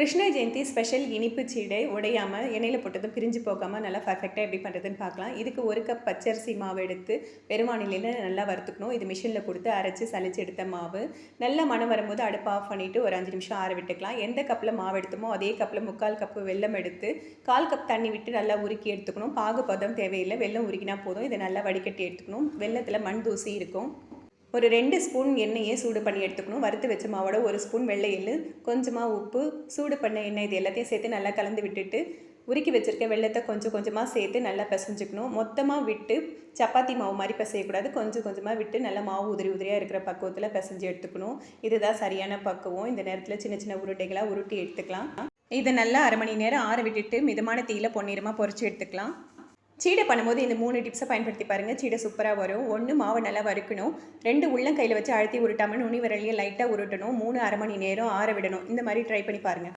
Krishna Jayanthi special இனிப்பு சீடை உடையாமல் எண்ணெயில் போட்டதும் பிரிஞ்சு போகாமல் நல்லா பர்ஃபெக்டாக எப்படி பண்ணுறதுன்னு பார்க்கலாம். இதுக்கு ஒரு கப் பச்சரிசி மாவு எடுத்து பெருமானிலையில் நல்லா வறுத்துக்கணும். இது மிஷினில் கொடுத்து அரைச்சி சளிச்சு எடுத்த மாவு. நல்லா மனம் வரும்போது அடுப்பு ஆஃப் பண்ணிவிட்டு ஒரு அஞ்சு நிமிஷம் ஆற விட்டுக்கலாம். எந்த கப்பில் மாவு எடுத்தோமோ அதே கப்பில் முக்கால் கப்பு வெல்லம் எடுத்து கால் கப் தண்ணி விட்டு நல்லா உருக்கி எடுத்துக்கணும். பாகு பதம் தேவையில்லை. வெல்லம் உருக்கினா போதும். இதை நல்லா வடிகட்டி எடுத்துக்கணும். வெல்லத்தில் மண் தூசி இருக்கும். ஒரு ரெண்டு ஸ்பூன் எண்ணெயை சூடு பண்ணி எடுத்துக்கணும். வறுத்து வச்ச மாவோட ஒரு ஸ்பூன் வெள்ளை எள்ளு கொஞ்சமாக உப்பு சூடு பண்ண எண்ணெய் இது எல்லாத்தையும் சேர்த்து நல்லா கலந்து விட்டுட்டு உருக்கி வச்சுருக்க வெள்ளத்தை கொஞ்சம் கொஞ்சமாக சேர்த்து நல்லா பிசைஞ்சுக்கணும். மொத்தமாக விட்டு சப்பாத்தி மாவு மாதிரி பிசையக்கூடாது. கொஞ்சம் கொஞ்சமாக விட்டு நல்லா மாவு உதிரி உதிரியாக இருக்கிற பக்குவத்தில் பிசைஞ்சு எடுத்துக்கணும். இதுதான் சரியான பக்குவம். இந்த நேரத்தில் சின்ன சின்ன உருட்டைகளாக உருட்டி எடுத்துக்கலாம். இதை நல்லா அரை மணி நேரம் ஆற விட்டுட்டு மிதமான தீயில பொன்னிறமாக பொறிச்சு எடுத்துக்கலாம். சீடை பண்ணும்போது இந்த மூணு டிப்ஸை பயன்படுத்தி பாருங்கள் சீடை சூப்பராக வரும். ஒன்று மாவை நல்லா வறுக்கணும். ரெண்டு உள்ளம் கையில் வச்சு அழுத்தி உருட்டாமல் நுனி விரலையும் லைட்டாக உருட்டணும். மூணு அரை மணி நேரம் ஆற விடணும். இந்த மாதிரி ட்ரை பண்ணி பாருங்கள்